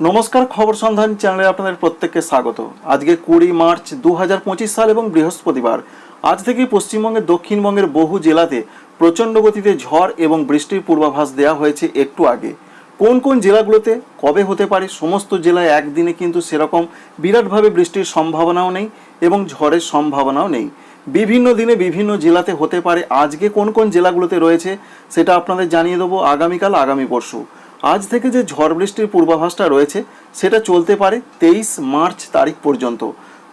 নমস্কার, খবর সন্ধান চ্যানেলে আপনাদের প্রত্যেককে স্বাগত। আজকে কুড়ি মার্চ দু সাল এবং বৃহস্পতিবার। আজ থেকে পশ্চিমবঙ্গের দক্ষিণবঙ্গের বহু জেলাতে প্রচণ্ড গতিতে ঝড় এবং বৃষ্টির পূর্বাভাস দেওয়া হয়েছে একটু আগে। কোন কোন জেলাগুলোতে, কবে হতে পারে, সমস্ত জেলায় একদিনে কিন্তু সেরকম বিরাটভাবে বৃষ্টির সম্ভাবনাও নেই এবং ঝড়ের সম্ভাবনাও নেই। বিভিন্ন দিনে বিভিন্ন জেলাতে হতে পারে। আজকে কোন কোন জেলাগুলোতে রয়েছে, সেটা আপনাদের জানিয়ে দেবো আগামীকাল, আগামী পরশু। আজ থেকে যে ঝড় বৃষ্টির পূর্বাভাসটা রয়েছে, সেটা চলতে পারে তেইশ মার্চ তারিখ পর্যন্ত।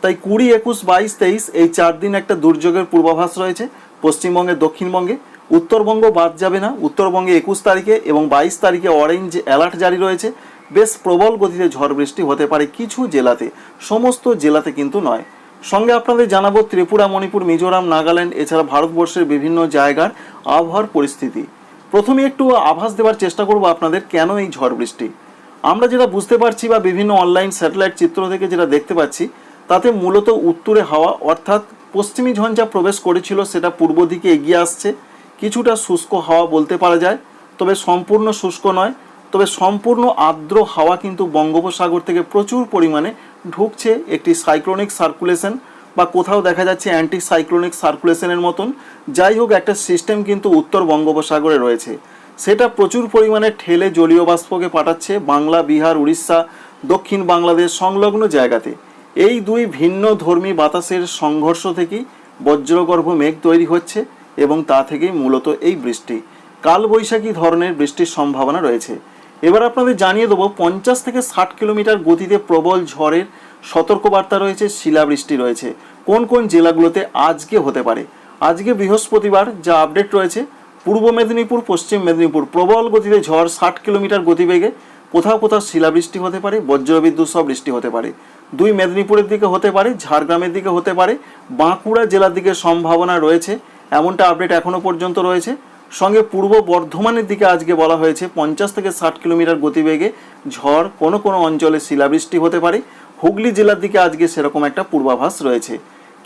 তাই কুড়ি, একুশ, বাইশ, তেইশ এই চার দিন একটা দুর্যোগের পূর্বাভাস রয়েছে পশ্চিমবঙ্গে দক্ষিণবঙ্গে। উত্তরবঙ্গ বাদ যাবে না। উত্তরবঙ্গে একুশ তারিখে এবং বাইশ তারিখে অরেঞ্জ অ্যালার্ট জারি রয়েছে। বেশ প্রবল গতিতে ঝড় বৃষ্টি হতে পারে কিছু জেলাতে। সমস্ত জেলাতে কিন্তু নয়। সঙ্গে আপনাদের জানাব ত্রিপুরা, মণিপুর, মিজোরাম, নাগাল্যান্ড, এছাড়া ভারতবর্ষের বিভিন্ন জায়গার আবহাওয়ার পরিস্থিতি। প্রথমে একটু আভাস দেওয়ার চেষ্টা করব আপনাদের, কেন এই ঝড় বৃষ্টি? আমরা যেটা বুঝতে পারছি বা বিভিন্ন অনলাইন স্যাটেলাইট চিত্র থেকে যেটা দেখতে পাচ্ছি, তাতে মূলত উত্তরে হাওয়া, অর্থাৎ পশ্চিমী ঝঞ্ঝা প্রবেশ করেছিল সেটা পূর্ব দিকে এগিয়ে আসছে। কিছুটা শুষ্ক হাওয়া বলতে পারা যায়, তবে সম্পূর্ণ শুষ্ক নয়, তবে সম্পূর্ণ আর্দ্র হাওয়া কিন্তু বঙ্গোপসাগর থেকে প্রচুর পরিমাণে ঢুকছে একটি সাইক্লোনিক সার্কুলেশন বা কোথাও দেখা যাচ্ছে অ্যান্টি সাইক্লোনিক সার্কুলেশনের মতন। যাই হোক, একটা সিস্টেম কিন্তু উত্তর বঙ্গোপসাগরে রয়েছে। সেটা প্রচুর পরিমাণে ঠেলে জলীয় বাষ্পকে পাঠাচ্ছে বাংলা, বিহার, উড়িষ্যা, দক্ষিণ বাংলাদেশ সংলগ্ন জায়গাতে। এই দুই ভিন্ন ধর্মী বাতাসের সংঘর্ষ থেকেই বজ্রগর্ভ মেঘ তৈরি হচ্ছে এবং তা থেকেই মূলত এই বৃষ্টি। কালবৈশাখী ধরনের বৃষ্টির সম্ভাবনা রয়েছে। এবার আপনাদের জানিয়ে দেবো, পঞ্চাশ থেকে ষাট কিলোমিটার গতিতে প্রবল ঝড়ের সতর্কবার্তা রয়েছে, শিলাবৃষ্টি রয়েছে। কোন কোন জেলাগুলোতে আজকে হতে পারে? আজকে বৃহস্পতিবার যা আপডেট রয়েছে, পূর্ব মেদিনীপুর, পশ্চিম মেদিনীপুর, প্রবল গতিতে ঝড় ষাট কিলোমিটার গতিবেগে কোথাও কোথাও শিলাবৃষ্টি হতে পারে, বজ্রবিদ্যুৎ সহ বৃষ্টি হতে পারে। দুই মেদিনীপুরের দিকে হতে পারে, ঝাড়গ্রামের দিকে হতে পারে, বাঁকুড়া জেলার দিকে সম্ভাবনা রয়েছে, এমনটা আপডেট এখনও পর্যন্ত রয়েছে। সঙ্গে পূর্ব বর্ধমানের দিকে আজকে বলা হয়েছে, পঞ্চাশ থেকে ষাট কিলোমিটার গতিবেগে ঝড় কোনো কোনো অঞ্চলে শিলাবৃষ্টি হতে পারে। হুগলি জেলার দিকে আজকে সেরকম একটা পূর্বাভাস রয়েছে।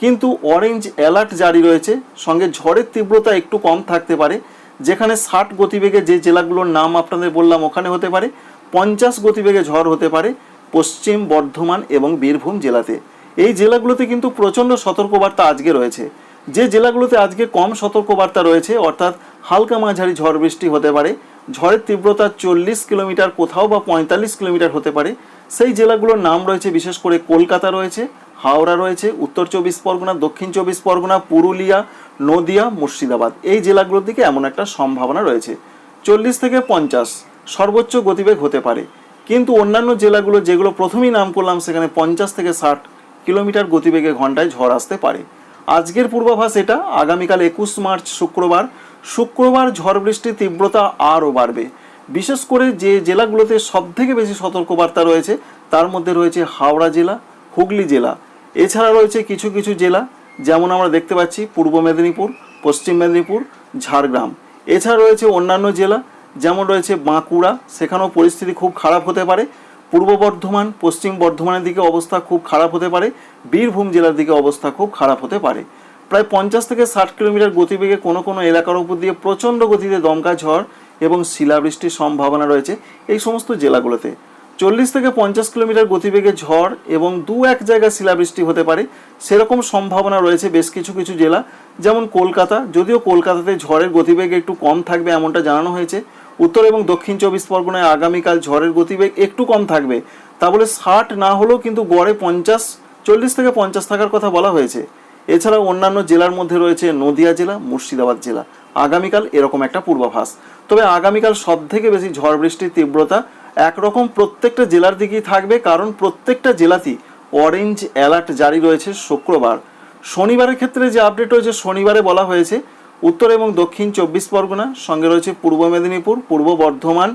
কিন্তু অরেঞ্জ অ্যালার্ট জারি রয়েছে, সঙ্গে ঝড়ের তীব্রতা একটু কম থাকতে পারে, যেখানে ষাট গতিবেগে যে জেলাগুলোর নাম আপনাদের বললাম ওখানে হতে পারে, পঞ্চাশ গতিবেগে ঝড় হতে পারে পশ্চিম বর্ধমান এবং বীরভূম জেলাতে। এই জেলাগুলোতে কিন্তু প্রচণ্ড সতর্কবার্তা আজকে রয়েছে। যে জেলাগুলোতে আজকে কম সতর্কবার্তা রয়েছে, অর্থাৎ হালকা মাঝারি ঝড় বৃষ্টি হতে পারে, ঝড়ের তীব্রতা চল্লিশ কিলোমিটার কোথাও বা পঁয়তাল্লিশ কিলোমিটার হতে পারে সেই জেলাগুলোর নাম রয়েছে, বিশেষ করে কলকাতা রয়েছে, হাওড়া রয়েছে, উত্তর চব্বিশ পরগনা, দক্ষিণ চব্বিশ পরগনা, পুরুলিয়া, নদিয়া, মুর্শিদাবাদ। এই জেলাগুলোর দিকে এমন একটা সম্ভাবনা রয়েছে। চল্লিশ থেকে পঞ্চাশ সর্বোচ্চ গতিবেগ হতে পারে। কিন্তু অন্যান্য জেলাগুলো যেগুলো প্রথমেই নাম করলাম, সেখানে পঞ্চাশ থেকে ষাট কিলোমিটার গতিবেগে ঘন্টায় ঝড় আসতে পারে। আজকের পূর্বাভাস এটা, আগামীকাল একুশ মার্চ শুক্রবার। শুক্রবার ঝড় বৃষ্টির তীব্রতা আরও বাড়বে। বিশেষ করে যে জেলাগুলোতে সবথেকে বেশি সতর্কবার্তা রয়েছে, তার মধ্যে রয়েছে হাওড়া জেলা, হুগলি জেলা। এছাড়া রয়েছে কিছু কিছু জেলা, যেমন আমরা দেখতে পাচ্ছি পূর্ব মেদিনীপুর, পশ্চিম মেদিনীপুর, ঝাড়গ্রাম। এছাড়া রয়েছে অন্যান্য জেলা, যেমন রয়েছে বাঁকুড়া, সেখানেও পরিস্থিতি খুব খারাপ হতে পারে। পূর্ব বর্ধমান, পশ্চিম বর্ধমানের দিকে অবস্থা খুব খারাপ হতে পারে। বীরভূম জেলার দিকে অবস্থা খুব খারাপ হতে পারে। প্রায় পঞ্চাশ থেকে ষাট কিলোমিটার গতিবেগে কোনো কোনো এলাকার উপর দিয়ে প্রচণ্ড গতিতে দমকা ঝড় এবং শিলাবৃষ্টির সম্ভাবনা রয়েছে এই সমস্ত জেলাগুলোতে। চল্লিশ থেকে পঞ্চাশ কিলোমিটার গতিবেগে ঝড় এবং দু এক জায়গায় শিলাবৃষ্টি হতে পারে, সেরকম সম্ভাবনা রয়েছে বেশ কিছু কিছু জেলা, যেমন কলকাতা। যদিও কলকাতাতে ঝড়ের গতিবেগ একটু কম থাকবে এমনটা জানানো হয়েছে। উত্তর এবং দক্ষিণ চব্বিশ পরগনায় আগামীকাল ঝড়ের গতিবেগ একটু কম থাকবে। তা বলে ষাট না হলেও কিন্তু গড়ে পঞ্চাশ, চল্লিশ থেকে পঞ্চাশ থাকার কথা বলা হয়েছে। এছাড়াও অন্যান্য জেলার মধ্যে রয়েছে নদিয়া জেলা, মুর্শিদাবাদ জেলা। আগামীকাল এরকম একটা পূর্বাভাস। তবে আগামীকাল সব থেকে বেশি ঝড় বৃষ্টির তীব্রতা একরকম প্রত্যেকটা জেলার দিকেই থাকবে, কারণ প্রত্যেকটা জেলাতেই অরেঞ্জ অ্যালার্ট জারি রয়েছে শুক্রবার। শনিবারের ক্ষেত্রে যে আপডেট রয়েছে, শনিবারে বলা হয়েছে, উত্তর এবং দক্ষিণ চব্বিশ পরগনা, সঙ্গে রয়েছে পূর্ব মেদিনীপুর, পূর্ব বর্ধমান,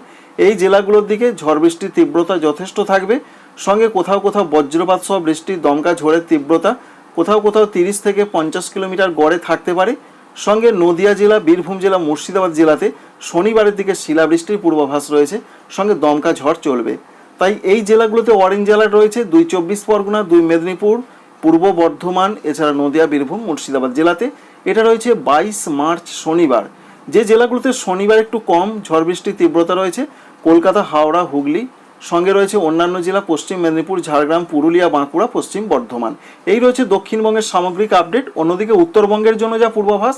এই জেলাগুলোর দিকে ঝড় বৃষ্টির তীব্রতা যথেষ্ট থাকবে। সঙ্গে কোথাও কোথাও বজ্রপাত সহ বৃষ্টির দমকা ঝড়ের তীব্রতা কোথাও কোথাও তিরিশ থেকে পঞ্চাশ কিলোমিটার গড়ে থাকতে পারে। সঙ্গে নদিয়া জেলা, বীরভূম জেলা, মুর্শিদাবাদ জেলাতে শনিবারের দিকে শিলাবৃষ্টির পূর্বাভাস রয়েছে। সঙ্গে দমকা ঝড় চলবে। তাই এই জেলাগুলোতে অরেঞ্জ অ্যালার্ট রয়েছে। দুই চব্বিশ পরগনা, দুই মেদিনীপুর, পূর্ব বর্ধমান, এছাড়া নদিয়া, বীরভূম, মুর্শিদাবাদ জেলাতে। এটা রয়েছে বাইশ মার্চ শনিবার। যে জেলাগুলোতে শনিবার একটু কম ঝড় বৃষ্টির তীব্রতা রয়েছে, কলকাতা, হাওড়া, হুগলি সঙ্গে রয়েছে অন্যান্য জেলা, পশ্চিম মেদিনীপুর, ঝাড়গ্রাম, পুরুলিয়া, বাঁকুড়া, পশ্চিম বর্ধমান। এই রয়েছে দক্ষিণবঙ্গের সামগ্রিক আপডেট, অন্যদিকে উত্তরবঙ্গের জন্য যা পূর্বাভাস,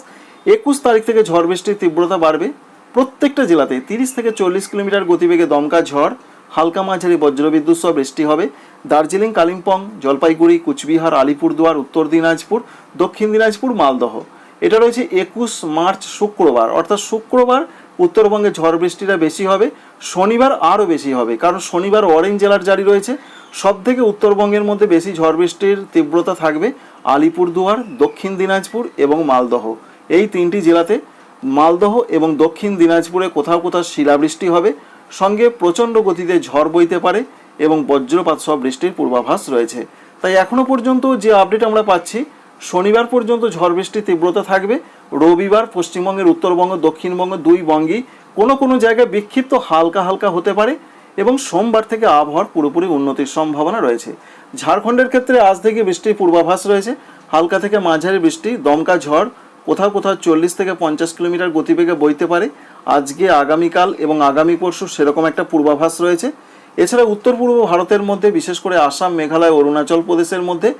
একুশ তারিখ থেকে ঝড় বৃষ্টির তীব্রতা বাড়বে। প্রত্যেকটা জেলাতে তিরিশ থেকে চল্লিশ কিলোমিটার গতিবেগে দমকা ঝড়, হালকা মাঝারি বজ্রবিদ্যুৎ সহ বৃষ্টি হবে। দার্জিলিং, কালিম্পং, জলপাইগুড়ি, কুচবিহার, আলিপুরদুয়ার, উত্তর দিনাজপুর, দক্ষিণ দিনাজপুর, মালদহ। এটা রয়েছে একুশ মার্চ শুক্রবার, অর্থাৎ শুক্রবার উত্তরবঙ্গে ঝড় বৃষ্টিটা বেশি হবে, শনিবার আরও বেশি হবে, কারণ শনিবার অরেঞ্জ জেলার জারি রয়েছে। সব থেকে উত্তরবঙ্গের মধ্যে বেশি ঝড় বৃষ্টির তীব্রতা থাকবে আলিপুরদুয়ার, দক্ষিণ দিনাজপুর এবং মালদহ। এই তিনটি জেলাতে মালদহ এবং দক্ষিণ দিনাজপুরে কোথাও কোথাও শিলাবৃষ্টি হবে। সঙ্গে প্রচণ্ড গতিতে ঝড় বইতে পারে এবং বজ্রপাত সব বৃষ্টির পূর্বাভাস রয়েছে। তাই এখনও পর্যন্ত যে আপডেট আমরা পাচ্ছি, শনিবার পর্যন্ত ঝড় বৃষ্টির তীব্রতা থাকবে। রবিবার পশ্চিমবঙ্গের, উত্তরবঙ্গ, দক্ষিণবঙ্গ দুই বঙ্গেই কোনো কোনো জায়গায় বিক্ষিপ্ত হালকা হালকা হতে পারে এবং সোমবার থেকে আবহাওয়ার পুরোপুরি উন্নতির সম্ভাবনা রয়েছে। ঝাড়খণ্ডের ক্ষেত্রে আজ থেকে বৃষ্টির পূর্বাভাস রয়েছে। হালকা থেকে মাঝারি বৃষ্টি, দমকা ঝড়, কোথাও কোথাও চল্লিশ থেকে পঞ্চাশ কিলোমিটার গতিবেগে বইতে পারে। আজকে, আগামীকাল এবং আগামী পরশু সেরকম একটা পূর্বাভাস রয়েছে। এছাড়া উত্তর পূর্ব ভারতের মধ্যে, বিশেষ করে আসাম, মেঘালয়, অরুণাচল প্রদেশের মধ্যে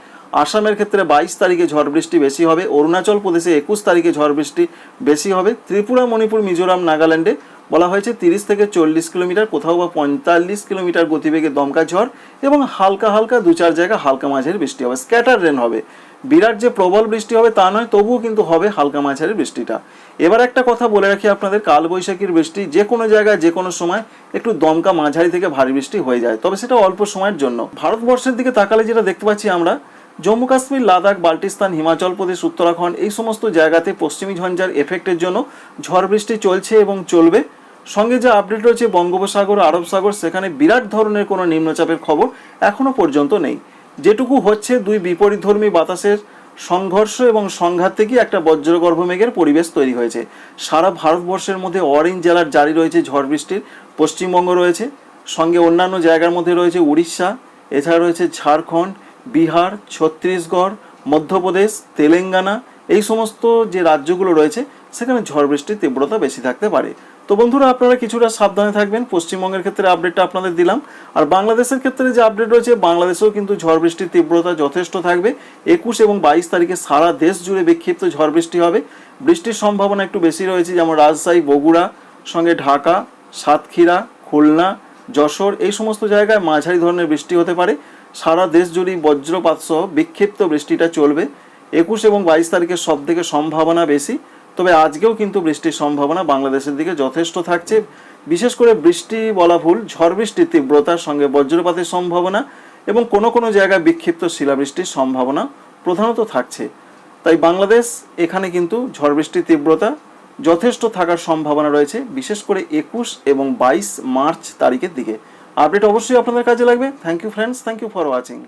আসামের ক্ষেত্রে বাইশ তারিখে ঝড় বৃষ্টি বেশি হবে। অরুণাচল প্রদেশে একুশ তারিখে ঝড় বৃষ্টি বেশি হবে। ত্রিপুরা, মণিপুর, মিজোরাম, নাগাল্যান্ডে বলা হয়েছে তিরিশ থেকে চল্লিশ কিলোমিটার, কোথাও বা পঁয়তাল্লিশ কিলোমিটার গতিবেগে দমকা ঝড় এবং হালকা হালকা দু চার জায়গা হালকা মাঝারি বৃষ্টি হবে। স্ক্যাটার রেন হবে। বিরাট যে প্রবল বৃষ্টি হবে তা নয়, তবুও কিন্তু হবে হালকা মাঝারি বৃষ্টিটা। এবার একটা কথা বলে রাখি আপনাদের, কালবৈশাখীর বৃষ্টি যে কোনো জায়গায়, যে কোনো সময় একটু দমকা মাঝারি থেকে ভারী বৃষ্টি হয়ে যায়। তবে সেটা অল্প সময়ের জন্য। ভারতবর্ষের দিকে তাকালে যেটা দেখতে পাচ্ছি আমরা জম্মু কাশ্মীর, লাদাখ, বাল্টিস্তান, হিমাচল প্রদেশ, উত্তরাখণ্ড এই সমস্ত জায়গাতে পশ্চিমী ঝঞ্ঝার এফেক্টের জন্য ঝড় বৃষ্টি চলছে এবং চলবে। সঙ্গে যে আপডেট রয়েছে বঙ্গোপসাগর, আরব সাগর, সেখানে বিরাট ধরনের কোনো নিম্নচাপের খবর এখনও পর্যন্ত নেই। যেটুকু হচ্ছে দুই বিপরীতধর্মী বাতাসের সংঘর্ষ এবং সংঘাত থেকে একটা বজ্রগর্ভ মেঘের পরিবেশ তৈরি হয়েছে। সারা ভারতবর্ষের মধ্যে অরেঞ্জ জেলার জারি রয়েছে ঝড় বৃষ্টির। পশ্চিমবঙ্গ রয়েছে। সঙ্গে অন্যান্য জায়গার মধ্যে রয়েছে উড়িষ্যা, এছাড়া রয়েছে ঝাড়খণ্ড বিহার, ছত্তিশগড়, মধ্যপ্রদেশ, তেলেঙ্গানা, এই সমস্ত যে রাজ্যগুলো রয়েছে, সেখানে ঝড় বৃষ্টির তীব্রতা বেশি থাকতে পারে। তো বন্ধুরা, আপনারা কিছুটা সাবধানে থাকবেন। পশ্চিমবঙ্গের ক্ষেত্রে আপডেটটা আপনাদের দিলাম। আর বাংলাদেশের ক্ষেত্রে যে আপডেট রয়েছে, বাংলাদেশেও কিন্তু ঝড় বৃষ্টির তীব্রতা যথেষ্ট থাকবে। একুশ এবং বাইশ তারিখে সারা দেশ জুড়ে বিক্ষিপ্ত ঝড় বৃষ্টি হবে। বৃষ্টির সম্ভাবনা একটু বেশি রয়েছে, যেমন রাজশাহী, বগুড়া, সঙ্গে ঢাকা, সাতক্ষীরা, খুলনা, যশোর, এই সমস্ত জায়গায় মাঝারি ধরনের বৃষ্টি হতে পারে। সারা দেশ জুড়েই বজ্রপাত সহ বিক্ষিপ্ত বৃষ্টিটা চলবে। একুশ এবং বাইশ তারিখের সব থেকে সম্ভাবনা বেশি, তবে আজকেও কিন্তু বৃষ্টির সম্ভাবনা বাংলাদেশের দিকে যথেষ্ট থাকছে। বিশেষ করে বৃষ্টি বলা ভুল, ঝড় বৃষ্টির তীব্রতার সঙ্গে বজ্রপাতের সম্ভাবনা এবং কোনো কোনো জায়গায় বিক্ষিপ্ত শিলাবৃষ্টির সম্ভাবনা প্রধানত থাকছে। তাই বাংলাদেশ এখানে কিন্তু ঝড় বৃষ্টির তীব্রতা যথেষ্ট থাকার সম্ভাবনা রয়েছে, বিশেষ করে একুশ এবং বাইশ মার্চ তারিখের দিকে। আপডেট অবশ্যই আপনাদের কাজে লাগবে। Thank you friends thank you for watching